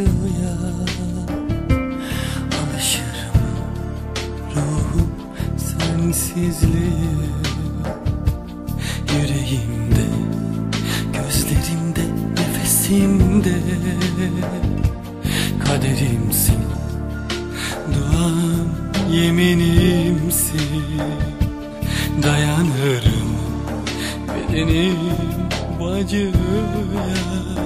acıya Alışır mı ruhum sensizliğe. Yüreğimde, gözlerimde, nefesimde. Kaderimsin, duam yeminimsin. Dayanırım bedenim bacıya. Alışırım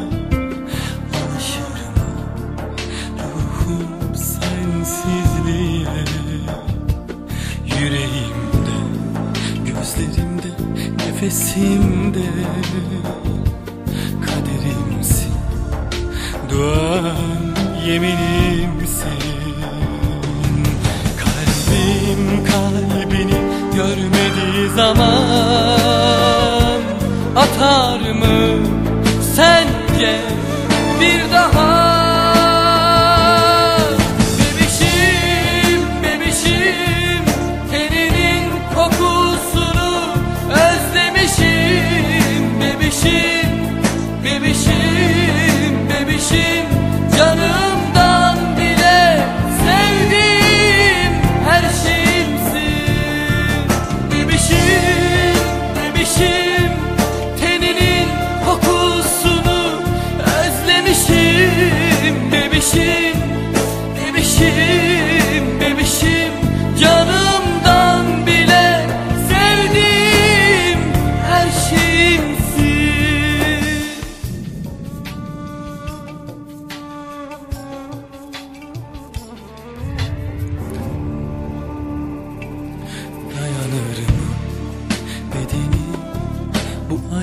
nefesimde. Kaderimsin, duam yeminimsin. Kalbim kalbini görmediği zaman Atar mı sence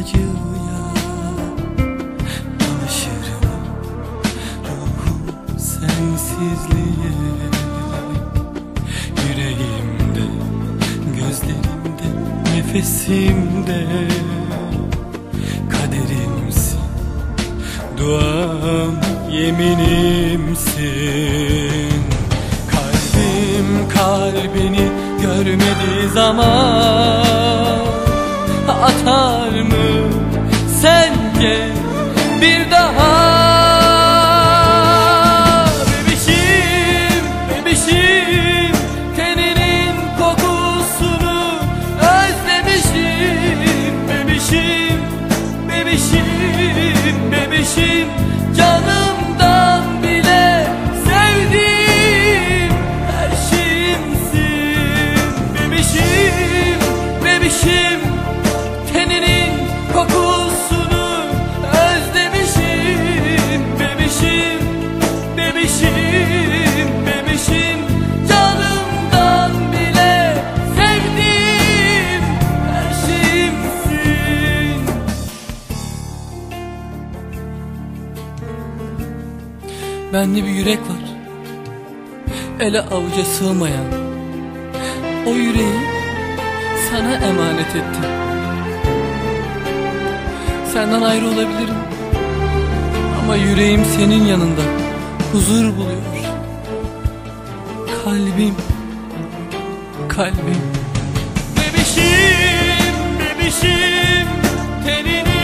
acıya Alışırım ruhum sensizliğe Yüreğimde, gözlerimde, nefesimde. Kaderimsin, duam yeminimsin. Kalbim kalbini görmediği zaman Atar Bebişim, bebişim, bebişim. Canımdan bile sevdiğim her şeyimsin. Bebişim, bebişim Teninin kokusunu özlemişim. Bebişim, bebişim, Bende bir yürek var. Ele avuca sığmayan. O yüreği sana emanet ettim. Senden ayrı olabilirim. Ama yüreğim senin yanında. Huzur buluyor. Kalbim. Kalbim. Bebişim, bebişim Teninin